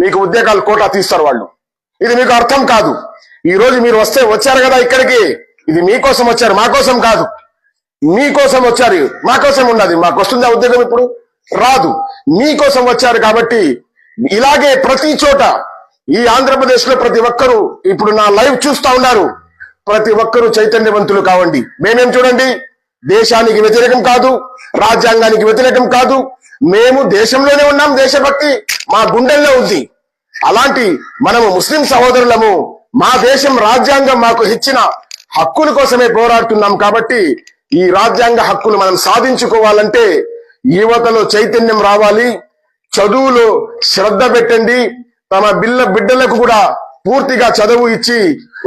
మీకు ఉద్యోగాలు కోటా తీస్తారు వాళ్ళు. ఇది మీకు అర్థం కాదు. ఈ రోజు మీరు వస్తే వచ్చారు కదా ఇక్కడికి. ఇది మీకోసం వచ్చారు మా కోసం కాదు. మీకోసం వచ్చారు మా కోసం ఉన్నది. మాకు వస్తుందా ఉద్యోగం ఇప్పుడు? రాదు. మీకోసం వచ్చారు కాబట్టి ఇలాగే ప్రతి చోట ఈ ఆంధ్రప్రదేశ్లో ప్రతి ఒక్కరూ ఇప్పుడు నా లైవ్ చూస్తా ఉన్నారు. ప్రతి ఒక్కరూ చైతన్యవంతులు కావండి. మేమేం చూడండి? దేశానికి వ్యతిరేకం కాదు రాజ్యాంగానికి వ్యతిరేకం కాదు మేము దేశంలోనే ఉన్నాం దేశభక్తి మా గుండెల్లో ఉంది. అలాంటి మనము ముస్లిం సహోదరులము మా దేశం రాజ్యాంగం మాకు ఇచ్చిన హక్కుల కోసమే పోరాడుతున్నాం కాబట్టి ఈ రాజ్యాంగ హక్కులు మనం సాధించుకోవాలంటే యువతలో చైతన్యం రావాలి చదువులో శ్రద్ధ పెట్టండి తమ బిల్ల బిడ్డలకు కూడా పూర్తిగా చదువు ఇచ్చి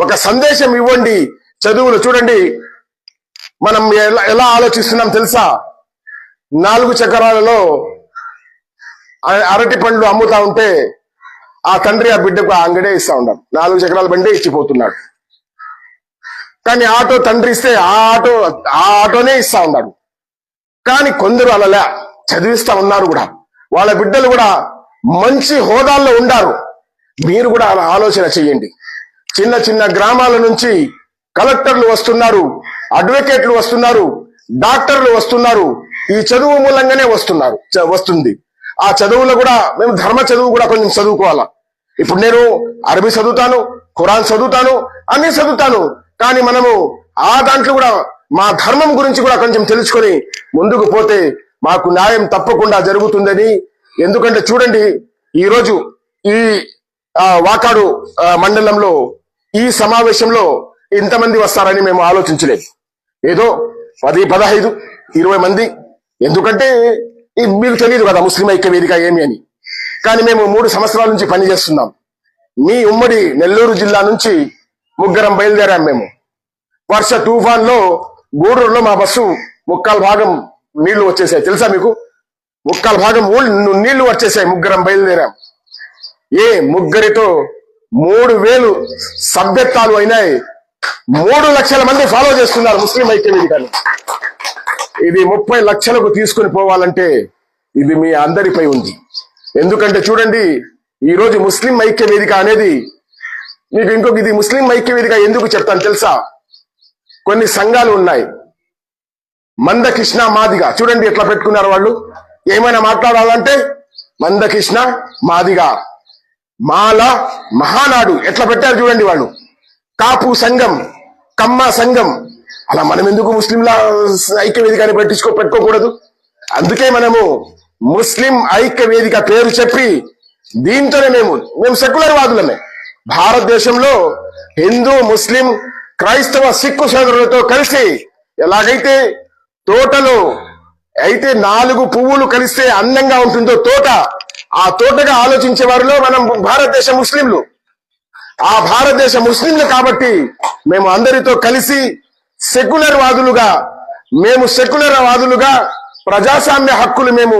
ఒక సందేశం ఇవ్వండి. చదువులు చూడండి మనం ఎలా ఎలా ఆలోచిస్తున్నాం తెలుసా? నాలుగు చక్రాలలో అరటి పండ్లు అమ్ముతా ఉంటే ఆ తండ్రి ఆ బిడ్డకు ఆ అంగడే ఇస్తా ఉన్నాడు. నాలుగు చక్రాల బండే ఇచ్చిపోతున్నాడు. కానీ ఆటో తండ్రి ఇస్తే ఆ ఆటో ఆ ఆటోనే ఇస్తా ఉన్నాడు. కానీ కొందరు అలా చదివిస్తా ఉన్నారు కూడా. వాళ్ళ బిడ్డలు కూడా మంచి హోదాల్లో ఉండారు. మీరు కూడా అలా ఆలోచన చేయండి చిన్న చిన్న గ్రామాల నుంచి కలెక్టర్లు వస్తున్నారు అడ్వకేట్లు వస్తున్నారు డాక్టర్లు వస్తున్నారు ఈ చదువు మూలంగానే వస్తున్నారు చ- వస్తుంది. ఆ చదువులో కూడా మేము ధర్మ చదువు కూడా కొంచెం చదువుకోవాలా. ఇప్పుడు నేను అరబీ చదువుతాను ఖురాన్ చదువుతాను అన్ని చదువుతాను. కానీ మనము ఆ దాంట్లో కూడా మా ధర్మం గురించి కూడా కొంచెం తెలుసుకొని ముందుకు పోతే మాకు న్యాయం తప్పకుండా జరుగుతుందని. ఎందుకంటే చూడండి ఈరోజు ఈ వాకాడు మండలంలో ఈ సమావేశంలో ఇంతమంది వస్తారని మేము ఆలోచించలేదు. ఏదో పది పదహైదు ఇరవై మంది ఎందుకంటే ఈ మీకు తెలియదు కదా ముస్లిం ఐక్య వేదిక ఏమి అని. కానీ మేము మూడు సంవత్సరాల నుంచి పనిచేస్తున్నాం మీ ఉమ్మడి నెల్లూరు జిల్లా నుంచి ముగ్గురం బయలుదేరాం మేము. వర్ష తుఫాన్లో గూడూరులో మా బస్సు ముక్కాల భాగం నీళ్ళు వచ్చేసాయి. తెలుసా మీకు? ముక్కాల భాగం ఊళ్ళు నీళ్ళు వచ్చేసాయి. ముగ్గురం బయలుదేరాం. ఏ ముగ్గురితో మూడు వేలు సభ్యత్వాలు అయినాయి. మూడు లక్షల మంది ఫాలో చేస్తున్నారు ముస్లిం ఐక్య వేదికని ఇది ముప్పై లక్షలకు తీసుకుని పోవాలంటే ఇది మీ అందరిపై ఉంది. ఎందుకంటే చూడండి ఈరోజు ముస్లిం ఐక్య వేదిక అనేది మీకు ఇంకొక ఇది ముస్లిం ఐక్య వేదిక ఎందుకు చెప్తాను తెలుసా? కొన్ని సంఘాలు ఉన్నాయి. మందకృష్ణ మాదిగా. చూడండి ఎట్లా పెట్టుకున్నారు వాళ్ళు? ఏమైనా మాట్లాడాలంటే మందకృష్ణ మాదిగా. మాల మహానాడు. ఎట్లా పెట్టారు చూడండి వాళ్ళు? కాపు సంఘం కమ్మ సంఘం. అలా మనం ఎందుకు ముస్లింల ఐక్య వేదికని పట్టించుకో పెట్టుకోకూడదు? అందుకే మనము ముస్లిం ఐక్య వేదిక పేరు చెప్పి దీంతోనే మేము మేము సెక్యులర్ వాదులమే. భారతదేశంలో హిందూ ముస్లిం క్రైస్తవ సిక్కు సోదరులతో కలిసి ఎలాగైతే తోటలో అయితే నాలుగు పువ్వులు కలిస్తే అందంగా ఉంటుందో తోట ఆ తోటగా ఆలోచించే వారిలో మనం భారతదేశ ముస్లింలు. ఆ భారతదేశ ముస్లింలు కాబట్టి మేము అందరితో కలిసి సెక్యులర్ వాదులుగా మేము సెక్యులర్ వాదులుగా ప్రజాస్వామ్య హక్కులు మేము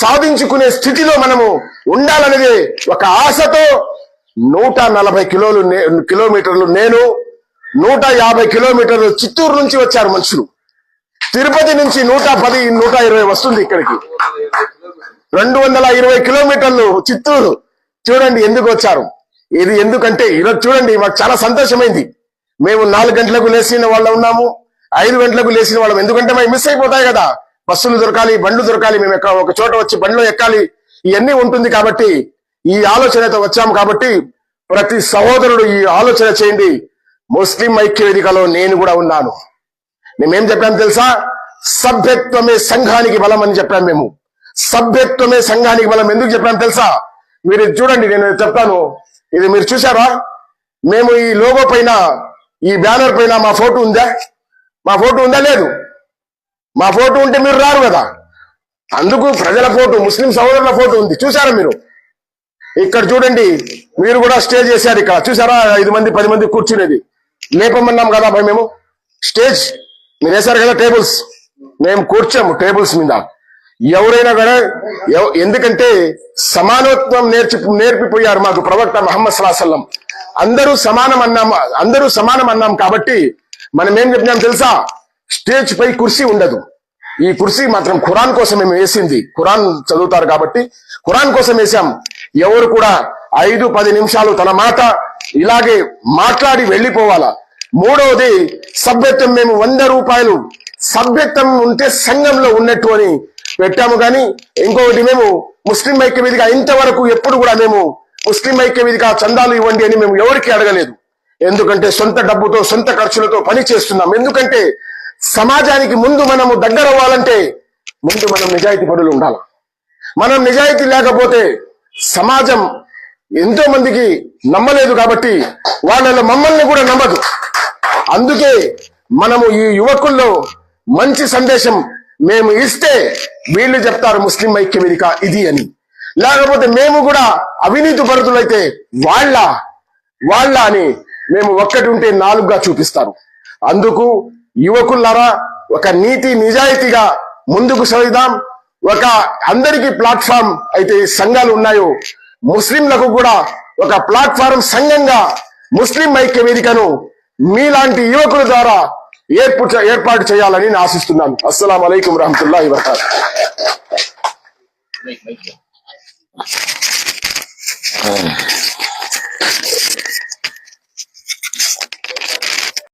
సాధించుకునే స్థితిలో మనము ఉండాలనేది ఒక ఆశతో నూట నలభై కిలోలు కిలోమీటర్లు నేను నూట యాభై కిలోమీటర్లు చిత్తూరు నుంచి వచ్చారు మనుషులు. తిరుపతి నుంచి నూట పది నూట ఇరవై వస్తుంది ఇక్కడికి. రెండు వందల ఇరవై కిలోమీటర్లు చిత్తూరు. చూడండి ఎందుకు వచ్చారు. ఇది ఎందుకంటే ఈరోజు చూడండి మాకు చాలా సంతోషమైంది. మేము నాలుగు గంటలకు లేచిన వాళ్ళు ఉన్నాము ఐదు గంటలకు లేచిన వాళ్ళం. ఎందుకంటే మేము మిస్ అయిపోతాయి కదా. బస్సులు దొరకాలి బండ్లు దొరకాలి మేము ఒక చోట వచ్చి బండ్లో ఎక్కాలి ఇవన్నీ ఉంటుంది కాబట్టి ఈ ఆలోచనతో వచ్చాము కాబట్టి ప్రతి సహోదరుడు ఈ ఆలోచన చేయండి. ముస్లిం ఐక్య వేదికలో నేను కూడా ఉన్నాను. మేమేం చెప్పాము తెలుసా? సభ్యత్వమే సంఘానికి బలం అని చెప్పాము మేము. సభ్యత్వమే సంఘానికి బలం. ఎందుకు చెప్పాము తెలుసా? మీరు చూడండి నేను చెప్తాను. ఇది మీరు చూసారా మేము ఈ లోగో పైన ఈ బ్యానర్ పైన మా ఫోటో ఉందా? మా ఫోటో ఉందా? లేదు. మా ఫోటో ఉంటే మీరు రారు కదా. అందుకు ప్రజల ఫోటో ముస్లిం సహోదరుల ఫోటో ఉంది. చూసారా మీరు? ఇక్కడ చూడండి మీరు కూడా స్టే చేశారు ఇక్కడ. చూసారా ఐదు మంది పది మంది కూర్చునేది. లేపమన్నాం కదా భయ మేము? స్టేజ్ మీరు వేశారు కదా టేబుల్స్? మేము కూర్చాము టేబుల్స్ మీద. ఎవరైనా కూడా ఎందుకంటే సమానత్వం నేర్చి నేర్పిపోయారు మాకు ప్రవక్త మహమ్మద్ సల్లాహం అందరూ సమానం అన్నాం అందరూ సమానం అన్నాం కాబట్టి మనం ఏం చెప్పినాం తెలుసా? స్టేజ్ పై కుర్సీ ఉండదు. ఈ కుర్సీ మాత్రం ఖురాన్ కోసం మేము వేసింది. ఖురాన్ చదువుతారు కాబట్టి ఖురాన్ కోసం వేసాం ఎవరు కూడా ఐదు పది నిమిషాలు తన మాట ఇలాగే మాట్లాడి వెళ్ళిపోవాలా? మూడవది సభ్యత్వం మేము వంద రూపాయలు. సభ్యత్వం ఉంటే సంఘంలో ఉన్నట్టు అని పెట్టాము కానీ ఇంకొకటి మేము ముస్లిం ఐక్య మీదుగా ఇంతవరకు ఎప్పుడు కూడా మేము ముస్లిం ఐక్య వేదిక చందాలు ఇవ్వండి అని మేము ఎవరికి అడగలేదు. ఎందుకంటే సొంత డబ్బుతో సొంత ఖర్చులతో పని చేస్తున్నాం. ఎందుకంటే సమాజానికి ముందు మనము దగ్గర అవ్వాలంటే ముందు మనం నిజాయితీ పనులు ఉండాలి? మనం నిజాయితీ లేకపోతే సమాజం ఎంతో మందికి నమ్మలేదు కాబట్టి వాళ్ళ మమ్మల్ని కూడా నమ్మదు. అందుకే మనము ఈ యువకుల్లో మంచి సందేశం మేము ఇస్తే వీళ్ళు చెప్తారు ముస్లిం ఐక్య వేదిక ఇది అని. లేకపోతే మేము కూడా అవినీతి పరుతులైతే వాళ్ళ వాళ్ళ అని మేము ఒక్కటి ఉంటే నాలుగుగా చూపిస్తారు. అందుకు యువకులారా ఒక నీతి నిజాయితీగా ముందుకు సాగుదాం ఒక అందరికీ ప్లాట్ఫామ్ అయితే సంఘాలు ఉన్నాయో ముస్లింలకు కూడా ఒక ప్లాట్ఫారం సంఘంగా ముస్లిం ఐక్య వేదికను మీలాంటి యువకుల ద్వారా ఏర్పు ఏర్పాటు చేయాలని ఆశిస్తున్నాను. అస్సలం అయికం రహమతుల్లా వరకాతు Oh.